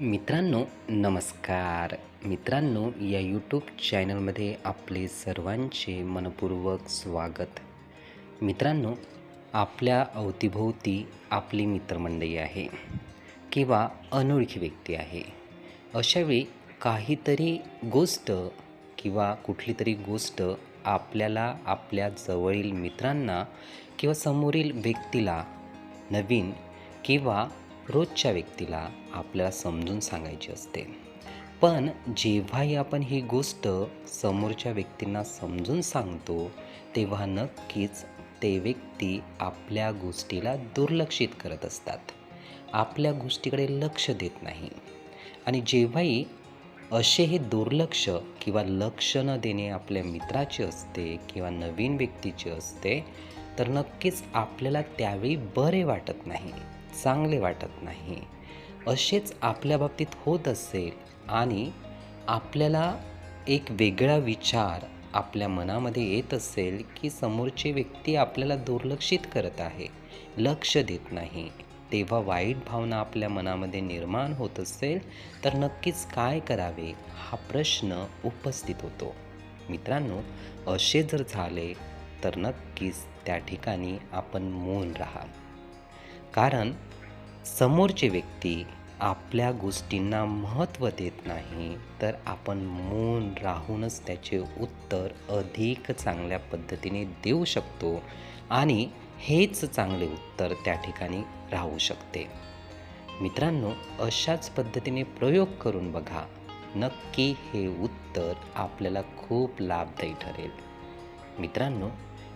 मित्रांनो नमस्कार. मित्रांनो या यूट्यूब चॅनलमध्ये आपले सर्वांचे मनपूर्वक स्वागत. मित्रांनो आपल्या अवतीभोवती आपली मित्रमंडळी आहे किंवा अनोळखी व्यक्ती आहे. अशावेळी काहीतरी गोष्ट किंवा कुठली तरी गोष्ट आपल्याला आपल्या जवळील मित्रांना किंवा समोरील व्यक्तीला नवीन किंवा रोजच्या व्यक्तीला आपल्याला समजून सांगायची असते. पण जेव्हाही आपण ही गोष्ट समोरच्या व्यक्तींना समजून सांगतो तेव्हा नक्कीच ते व्यक्ती आपल्या गोष्टीला दुर्लक्षित करत असतात. आपल्या गोष्टीकडे लक्ष देत नाही. आणि जेव्हाही असे हे दुर्लक्ष किंवा लक्ष न देणे आपल्या मित्राचे असते किंवा नवीन व्यक्तीचे असते तर नक्कीच आपल्याला त्यावेळी बरे वाटत नाही. चांगले वाटत नाही. असेच आपल्या बाबतीत होत असेल आणि आपल्याला एक वेगळा विचार आपल्या मनामध्ये येत असेल की समोरची व्यक्ती आपल्याला दुर्लक्षित करत आहे लक्ष देत नाही. तेव्हा वाईट भावना आपल्या मनामध्ये निर्माण होत असेल तर नक्कीच काय करावे हा प्रश्न उपस्थित होतो. मित्रांनो असे जर झाले तर नक्कीच त्या ठिकाणी आपण मौन राहा कारण समोरची व्यक्ती आपल्या गोष्टींना महत्त्व देत नाही तर आपण मौन राहूनच त्याचे उत्तर अधिक चांगल्या पद्धतीने देऊ शकतो आणि हेच चांगले उत्तर त्या ठिकाणी राहू शकते. मित्रांनो अशाच पद्धतीने प्रयोग करून बघा. नक्की हे उत्तर आपल्याला खूप लाभदायी ठरेल. मित्रांनो